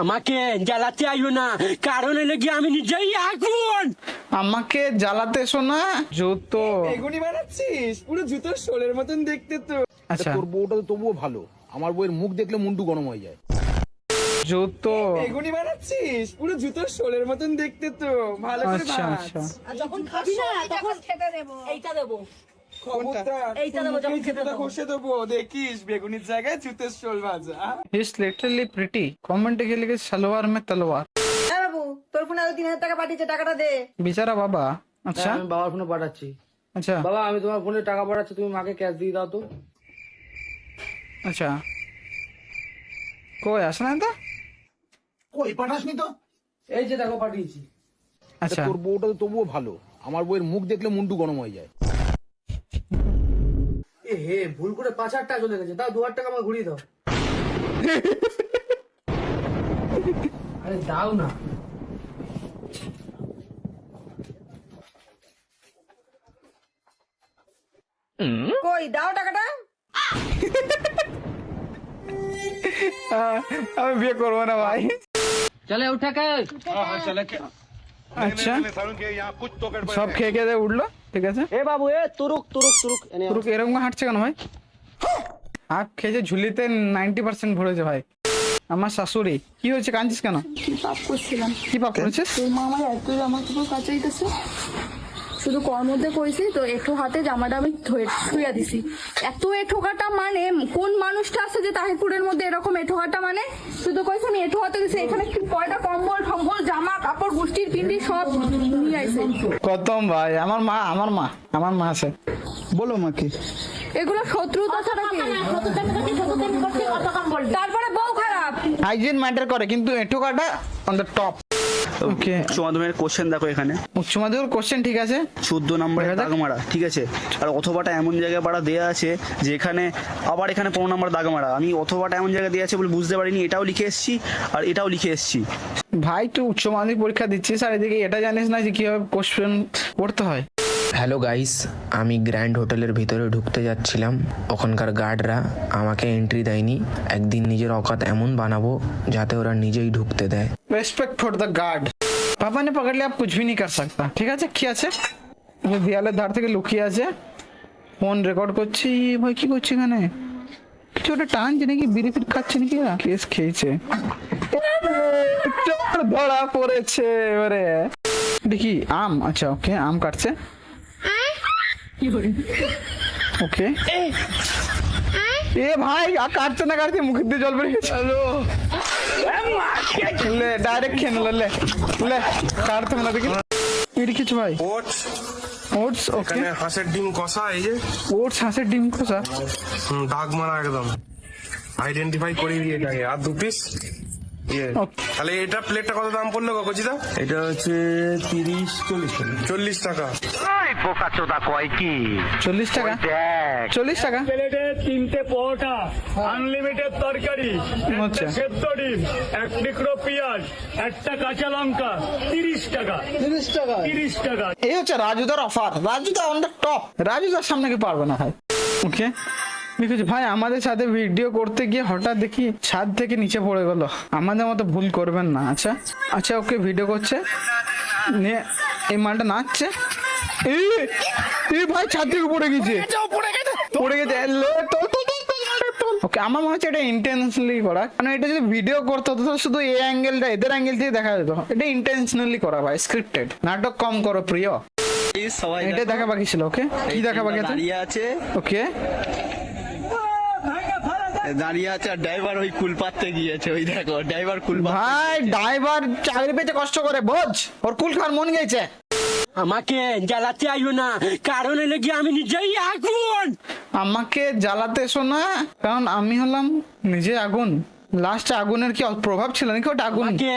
আমাকে জ্বালাতে আইও না। কারণ এলে কি আমি নিজেই আগুন। আমাকে জ্বালাতে এসো না জুতো। বেগুনি বানাচ্ছিস? পুরো জুতোর শোলের মতন দেখতে তো। আচ্ছা। তোর বউটা তো তবুও ভালো। আমার বউয়ের মুখ দেখলে মুন্ডু গরম হয়ে যায়। জুতো। বেগুনি বানাচ্ছিস? পুরো জুতোর শোলের মতন দেখতে তো। ভালো করে আচ্ছা আচ্ছা। আর যখন খাবি না তখন খেতে দেবো। এইটা দেবো। কমেন্টে সালোয়ার মে তলোয়ার। হ্যাঁ বাবু তোর ফোনে আরও তিন হাজার টাকা পাঠিয়েছে টাকাটা দে। বেচারা বাবা আচ্ছা? আমি বাবার ফোনে পাঠাচ্ছি। আচ্ছা। বাবা আমি তোমার ফোনে টাকা পাঠাচ্ছি তুমি মাকে ক্যাশ দিয়ে দাও তো। আচ্ছা। কই আসে না তো? কই পাঠাসনি তো? এই যে দেখো পাঠিয়েছি। আচ্ছা। তোর বউটা তো তবুও ভালো। আমার বউয়ের মুখ দেখলে মুন্ডু গরম হয়ে যায়। হে ভুল করে পাঁচ হাজার টাকা চলে গেছে দাও দু হাজার টাকা আমার ঘুরিয়ে দাও। আরে দাও না। কই দাও টাকাটা? আমি বিয়ে করব না ভাই। চলে উঠে কে আচ্ছা সব খেয়ে খেয়ে উঠল? ঠিক আছে? এ বাবু এ তুরুক তুরুক তুরুক এনে পুরো এরকম হাঁটছে কেন ভাই? আখ খেয়েছে ঝুলিতে নাইনটি পার্সেন্ট ভরেছে ভাই। আমার শাশুড়ি কি হয়েছে কাঁদছিস কেন? পাপ করছিলাম? কি পাপ করেছিস? তোর মা আমার এত কাপড় কাচাইতেছে শুধু কর মধ্যে কইছি তো এঠো হাতে জামাটা আমি ধুয়ে ধুইয়া দিছি। এত এঠো কাটা মানে কোন মানুষটা আছে যে তাহিরপুরের মধ্যে এরকম এঠো কাটা মানে? শুধু কইছে আমি এঠো হাতে দিছি এখানে কি কয়টা কম্বল টম্বল জামা কাপড় গোষ্ঠীর পিন্ডি সব নিয়ে আইছে। কতম ভাই আমার মা আমার মা আমার মা আছে। বলো মাকে এগুলো শত্রুতা ছাড়া কি? তারপরে বউ খারাপ। হাইজিন ম্যাটার করে কিন্তু এঁটো কাটা অন দ্য টপ ওকে। উচ্চ মাধ্যমিকের কোশ্চেন দেখো এখানে। উচ্চ মাধ্যমিক কোশ্চেন ঠিক আছে। চোদ্দ নম্বরে দাগমারা দাগ মারা ঠিক আছে? আর অথবাটা এমন জায়গায় পাড়া দেওয়া আছে যে এখানে আবার এখানে পনেরো নম্বর দাগ মারা আমি অথবাটা এমন জায়গায় দেওয়া আছে বলে বুঝতে পারিনি এটাও লিখে এসেছি আর এটাও লিখে এসেছি। ভাই তুই উচ্চ মাধ্যমিক পরীক্ষা দিচ্ছিস আর এদিকে এটা জানিস না যে কীভাবে কোশ্চেন পড়তে হয়। হ্যালো গাইস আমি গ্র্যান্ড হোটেলের ভিতরে ঢুকতে যাচ্ছিলাম। ওখানকার গার্ডরা আমাকে এন্ট্রি দেয়নি। একদিন নিজের অকাত এমন বানাবো যাতে ওরা নিজেই ঢুকতে দেয়। রেসপেক্ট ফর দ্য গার্ড বাবা নে পাকড়লে আপ কুছ ভি নি কর সকতা। ঠিক আছে? কি আছে? দেয়ালের ধার থেকে লুকিয়ে আছে। ফোন রেকর্ড করছি। ভাই, কি করছি এখানে? কিছু একটা টান টানছে নাকি? বিড়ি ফির খাচ্ছে নাকি কেস খেয়েছে। ধরা পড়েছে, এবারে। দেখি, আম। আচ্ছা ওকে, আম কাটছে। ওকে এ ভাই আর কাটছে না কাটছে মুখের দিয়ে জল বেরিয়ে চলো লে ডাইরেক্ট খেয়ে নিল লে লে কাটতে না দেখি। এটা কিছু ভাই? ওটস ওটস ওকে হাঁসের ডিম কষা এই যে। ওটস হাঁসের ডিম কষা? হুম, দাগ মারা একদম। আইডেন্টিফাই করে দিয়ে এটাকে। আর দু পিস. তাহলে এটা প্লেটটা কত দাম পড়ল কচিদা? এটা হচ্ছে তিরিশ চল্লিশ চল্লিশ টাকা। চল্লিশ টাকা? চল্লিশ টাকা? প্লেটে তিনটে পরোটা আনলিমিটেড তরকারি আচ্ছা। সেদ্ধ ডিম এক টুকরো পেঁয়াজ একটা কাঁচা লঙ্কা তিরিশ টাকা। তিরিশ টাকা। তিরিশ টাকা। এই হচ্ছে রাজুদার offer Rajuda on the top রাজুদার সামনে কি পারবে না ভাই? ওকে দেখেছি ভাই আমাদের সাথে ভিডিও করতে গিয়ে হঠাৎ দেখি ছাদ থেকে নিচে পড়ে গেল। আমাদের মতো ভুল করবেন না আচ্ছা? আচ্ছা ওকে ভিডিও করছে। নিয়ে এই মালটা নাচছে। এই ভাই ছাদ থেকে পড়ে গেছে। পড়ে গেছে। ওকে আমার মনে হচ্ছে এটা ইন্টেনশনালি করা। কারণ এটা যদি ভিডিও করতে হতো শুধু এই অ্যাঙ্গেলটা এদের অ্যাঙ্গেল থেকে দেখা যেত। এটা ইন্টেনশনালি করা ভাই স্ক্রিপ্টেড নাটক কম করো প্রিয়। এটা দেখা। বাকি ছিল ওকে? কি দেখা বাকি আছে। ওকে। দাঁড়িয়ে আছে আর ড্রাইভার ওই কুল পাততে গিয়েছে ওই দেখো ড্রাইভার কুল ভাই ড্রাইভার চাকরি পেতে কষ্ট করে বোঝ? ওর কুল খাওয়ার মন গেছে। আমাকে জ্বালাতে আইও না কারণ এলে কি আমি নিজেই আগুন। আমাকে জ্বালাতে এসো না কারণ আমি হলাম নিজে আগুন। লাস্ট আগুনের কি প্রভাব ছিল নাকি? ওটা আগুন। আমাকে